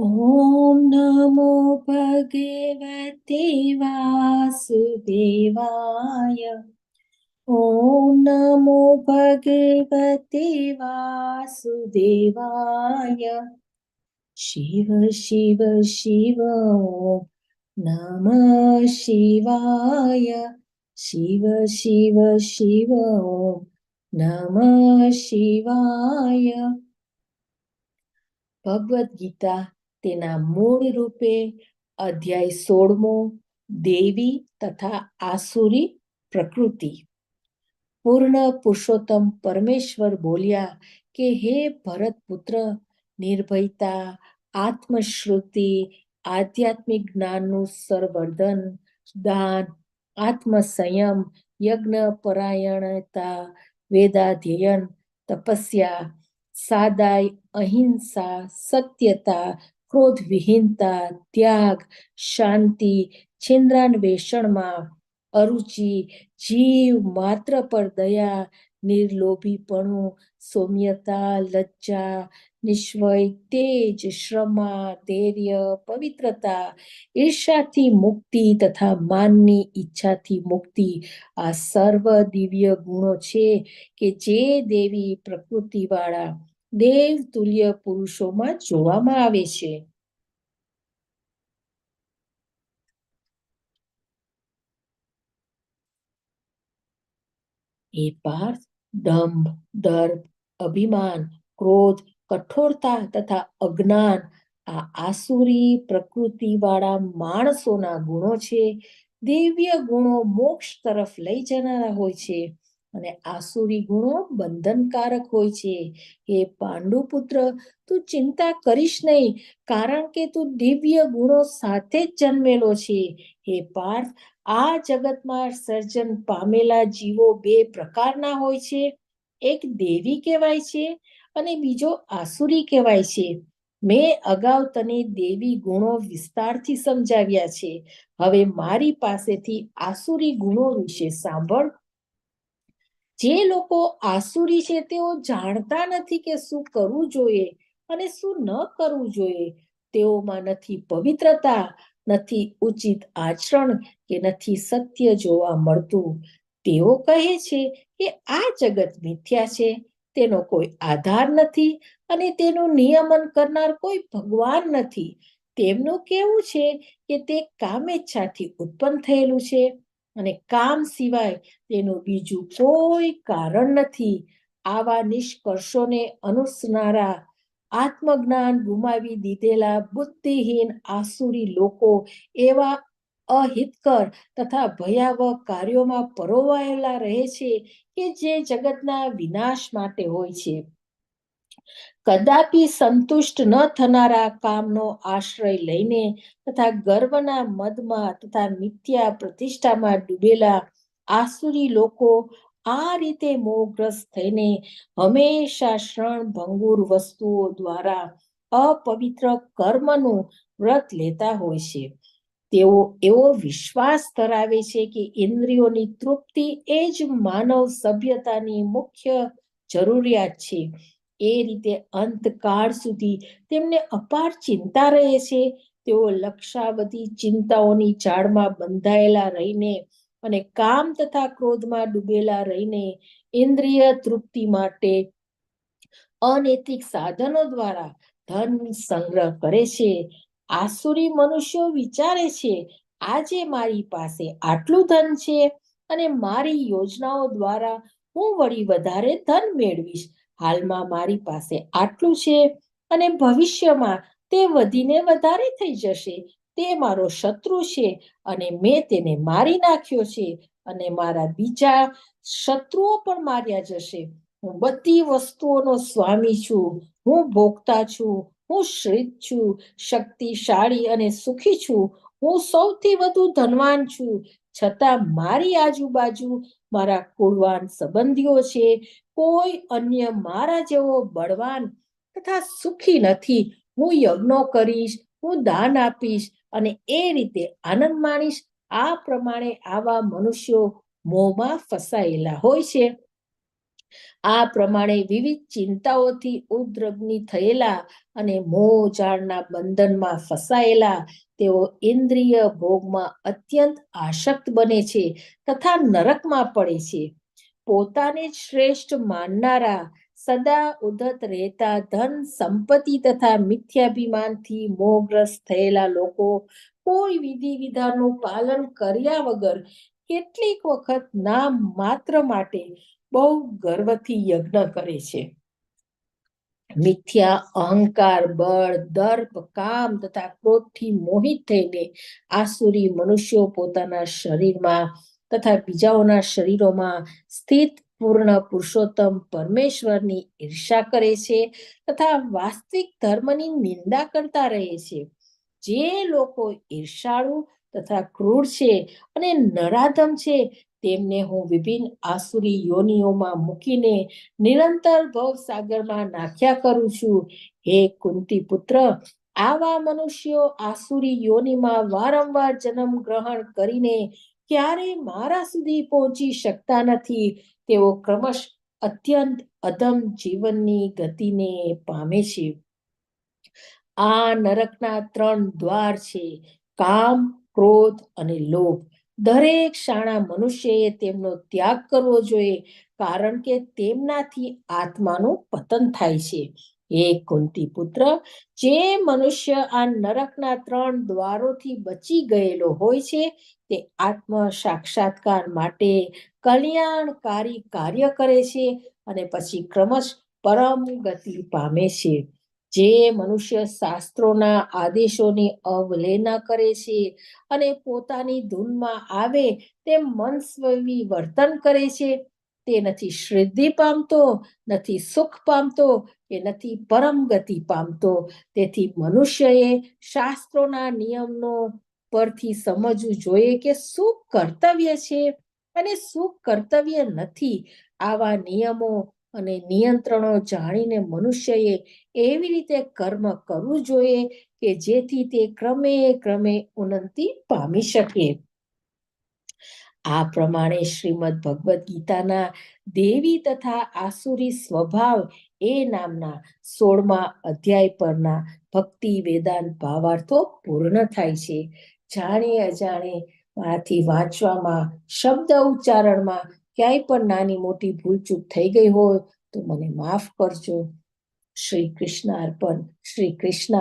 ॐ नमो भगवते वासुदेवाय। ॐ नमो भगवते वासुदेवाय। शिव शिव शिव नम शिवाय। शिव शिव शिव नम शिवाय। भगवद्गीता તેના મૂળ રૂપે અધ્યાય સોળમો દેવી તથા આસુરી પ્રકૃતિ. પૂર્ણ પુરુષોત્તમ પરમેશ્વર બોલ્યા કે, હે ભરત પુત્ર નિર્ભયતા, આત્મશ્રુતિ, આધ્યાત્મિક જ્ઞાનનું સંવર્ધન દાન, આત્મસંયમ યજ્ઞ પરાયણતા વેદાધ્યયન, તપસ્યા, સાદાય અહિંસા, સત્યતા ક્રોધ, વિહીનતા, ત્યાગ, શાંતિ છિન્દ્રાન્વેષણમાં અરુચિ, જીવ માત્ર પર દયા, નિર્લોભીપણું, સૌમ્યતા, લજ્જા, નિશ્વય, તેજ, શ્રમા, ધૈર્ય, પવિત્રતા ઈર્ષાથી મુક્તિ તથા માનની ઈચ્છાથી મુક્તિ. આ સર્વ દિવ્ય ગુણો છે કે જે દેવી પ્રકૃતિવાળા દેવ તુલ્ય પુરુષોમાં જોવામાં આવે છે. એ પાર્થ, દંભ, દર્પ, અભિમાન, ક્રોધ, કઠોરતા તથા અજ્ઞાન આ આસુરી પ્રકૃતિવાળા માણસોના ગુણો છે. દિવ્ય ગુણો મોક્ષ તરફ લઈ જનારા હોય છે. અને આસુરી ગુણો બંધનકારક હોય છે. હે પાંડુ પુત્ર તું ચિંતા કરીશ નહીં, કારણ કે તું દિવ્ય ગુણો સાથે જ જન્મેલો છે. હે પાર્થ, આ જગતમાં સર્જન પામેલા જીવો બે પ્રકારના હોય છે. એક દેવી કહેવાય છે અને બીજો આસુરી કહેવાય છે. મેં અગાઉ તને દેવી ગુણો વિસ્તારથી સમજાવ્યા છે. હવે મારી પાસેથી આસુરી ગુણો વિશે સાંભળ. જે લોકો આસુરી છે તેઓ જાણતા નથી કે શું કરવું જોઈએ અને શું ન કરવું જોઈએ. તેઓમાં નથી પવિત્રતા, નથી ઉચિત આચરણ કે નથી સત્ય જોવા મળતું. તેઓ કહે છે કે આ જગત મિથ્યા છે, તેનો કોઈ આધાર નથી અને તેનું નિયમન કરનાર કોઈ ભગવાન નથી. તેમનું કેવું છે કે તે કામેચ્છાથી ઉત્પન્ન થયેલું છે. અને કામ સિવાય તેનું બીજું કોઈ કારણ નથી. આવા નિષ્કર્ષોને અનુસનારા આત્મજ્ઞાન ગુમાવી દીધેલા બુદ્ધિહીન આસુરી લોકો એવા અહિતકર તથા ભયાવહ કાર્યોમાં પરોવાયેલા રહે છે કે જે જગતના વિનાશ માટે હોય છે. કદાપી સંતુષ્ટ ન થનારા કામનો આશ્રય લઈને તથા ગર્વના મદમાં તથા મિથ્યા પ્રતિષ્ઠામાં ડૂબેલા આસુરી લોકો આ રીતે મોહગ્રસ્ત થઈને હંમેશા શ્રણ ભંગુર વસ્તુઓ દ્વારા અપવિત્ર કર્મનું વ્રત લેતા હોય છે. તેઓ એવો વિશ્વાસ ધરાવે છે કે ઇન્દ્રિયોની તૃપ્તિ એ જ માનવ સભ્યતાની મુખ્ય જરૂરિયાત છે. એ રીતે અંતકાળ સુધી તેમને અપાર ચિંતા રહે છે. તેઓ લક્ષાવધી ચિંતાઓની જાળમાં બંધાયેલા રહીને અને કામ તથા ક્રોધમાં ડૂબેલા રહીને ઇન્દ્રિય તૃપ્તિ માટે અનૈતિક સાધનો દ્વારા ધન સંગ્રહ કરે છે. આસુરી મનુષ્યો વિચારે છે, આજે મારી પાસે આટલું ધન છે અને મારી યોજનાઓ દ્વારા હું વળી વધારે ધન મેળવીશ. હાલમાં મારી પાસે આટલું છે અને ભવિષ્યમાં તે વધીને વધારે થઈ જશે. તે મારો શત્રુ છે અને મેં તેને મારી નાખ્યો છે અને મારા બીજા શત્રુઓ પણ માર્યા જશે. હું બધી વસ્તુઓનો સ્વામી છું. હું ભોગતા છું. હું શ્રીત છું. શક્તિશાળી અને સુખી છું. હું સૌથી વધુ ધનવાન છું. છતાં મારી આજુબાજુ મારા કુળવાન સંબંધીઓ છે, કોઈ અન્ય મારા જેવો બળવાન તથા સુખી નથી. હું યજ્ઞો કરીશ, હું દાન આપીશ અને એ રીતે આનંદ માણીશ. આ પ્રમાણે આવા મનુષ્યો મોંમાં ફસાયેલા હોય છે. આ પ્રમાણે વિવિધ ચિંતાઓથી ઉદ્રગ્નિ થયેલા અને મોહ બંધનમાં ફસાયેલા તેઓ ઇન્દ્રિય ભોગમાં અત્યંત આશક્ત બને છે તથા નરકમાં પડે છે. પોતાને શ્રેષ્ઠ માનનારા સદા ઉદત રહેતા ધન સંપત્તિ તથા મિથ્યાભિમાનથી મોહગ્રસ્ત થયેલા લોકો કોઈ વિધિ વિધાનનું પાલન કર્યા વગર કેટલીક વખત નામ માત્ર માટે બહુ ગર્વથી યજ્ઞ કરે છે. મિથ્યા, અહંકાર, બળ, દર્પ, કામ તથા ક્રોધથી મોહિત થઈને આસુરી મનુષ્યો પોતાના શરીરમાં તથા બીજાઓના શરીરોમાં સ્થિત પૂર્ણ પુરુષોત્તમ પરમેશ્વરની ઈર્ષા કરે છે તથા વાસ્તવિક ધર્મની નિંદા કરતા રહે છે. જે લોકો ઈર્ષાળુ તથા ક્રૂર છે અને નરાધમ છે. તેમને હું વિભિન્ન આસુરી યોનિઓમાં મૂકીને નિરંતર ભવસાગરમાં નાખ્યા કરું છું. હે કુંતી પુત્ર, આવા મનુષ્યો આસુરી યોનિમાં વારંવાર જન્મ ગ્રહણ કરીને ક્યારે મારા સુધી પહોંચી શકતા નથી? તેઓ ક્રમશ અત્યંત અધમ જીવનની ગતિને પામે છે. આ નરકના ત્રણ દ્વાર છે. કામ ક્રોધ અને લોભ. દરેક શાણા મનુષ્યએ તેમનો ત્યાગ કરવો જોઈએ, કારણ કે તેમનાથી આત્માનું પતન થાય છે. હે કુંતી પુત્ર જે મનુષ્ય આ નરકના ત્રણ દ્વારોથી બચી ગયેલો હોય છે, તે આત્મ સાક્ષાત્કાર માટે કલ્યાણકારી કાર્ય કરે છે અને પછી ક્રમશ પરમ ગતિ પામે છે. જે મનુષ્ય શાસ્ત્રોના આદેશોની અવલેના કરે છે અને પોતાની ધૂનમાં આવે તેમ મનસ્વી વર્તન કરે છે, તે નથી શ્રદ્ધિ પામતો, નથી સુખ પામતો કે નથી પરમ ગતિ પામતો. તેથી મનુષ્યએ શાસ્ત્રોના નિયમનો પરથી સમજવું જોઈએ કે શું કર્તવ્ય છે અને શું કર્તવ્ય નથી. આવા નિયમો અને નિયંત્રણો જાણીને મનુષ્યએ એવી રીતે કર્મ કરવું જોઈએ કે જેથી તે ક્રમે ક્રમે ઉન્નતિ પામી શકે. આ પ્રમાણે શ્રીમદ ભગવદ્ ગીતાના દેવી તથા આસુરી સ્વભાવ એ નામના સોળમા અધ્યાય પરના ભક્તિ વેદાંત ભાવાર્થો પૂર્ણ થાય છે. જાણે અજાણે માંથી વાંચવામાં, શબ્દ ઉચ્ચારણમાં ક્યાંય પણ નાની મોટી ભૂલચૂક થઈ ગઈ હોય તો મને માફ કરજો. શ્રી કૃષ્ણ અર્પણ શ્રી કૃષ્ણ